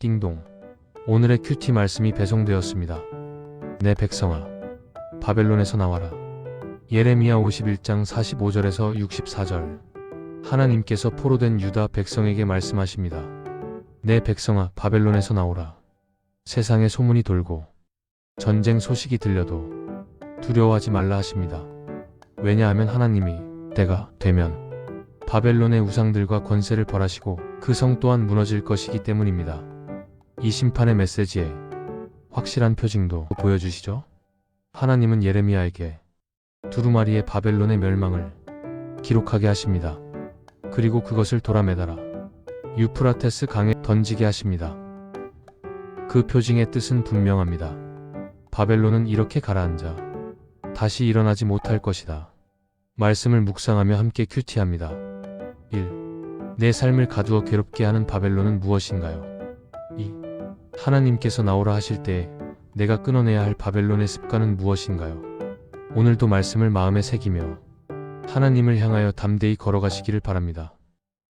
띵동. 오늘의 큐티 말씀이 배송되었습니다. 내 백성아, 바벨론에서 나와라. 예레미야 51장 45절에서 64절. 하나님께서 포로된 유다 백성에게 말씀하십니다. 내 백성아, 바벨론에서 나오라. 세상에 소문이 돌고 전쟁 소식이 들려도 두려워하지 말라 하십니다. 왜냐하면 하나님이 때가 되면 바벨론의 우상들과 권세를 벌하시고 그 성 또한 무너질 것이기 때문입니다. 이 심판의 메시지에 확실한 표징도 보여주시죠? 하나님은 예레미야에게 두루마리의 바벨론의 멸망을 기록하게 하십니다. 그리고 그것을 돌아매달아 유프라테스 강에 던지게 하십니다. 그 표징의 뜻은 분명합니다. 바벨론은 이렇게 가라앉아 다시 일어나지 못할 것이다. 말씀을 묵상하며 함께 큐티합니다. 1. 내 삶을 가두어 괴롭게 하는 바벨론은 무엇인가요? 2. 하나님께서 나오라 하실 때 내가 끊어내야 할 바벨론의 습관은 무엇인가요? 오늘도 말씀을 마음에 새기며 하나님을 향하여 담대히 걸어가시기를 바랍니다.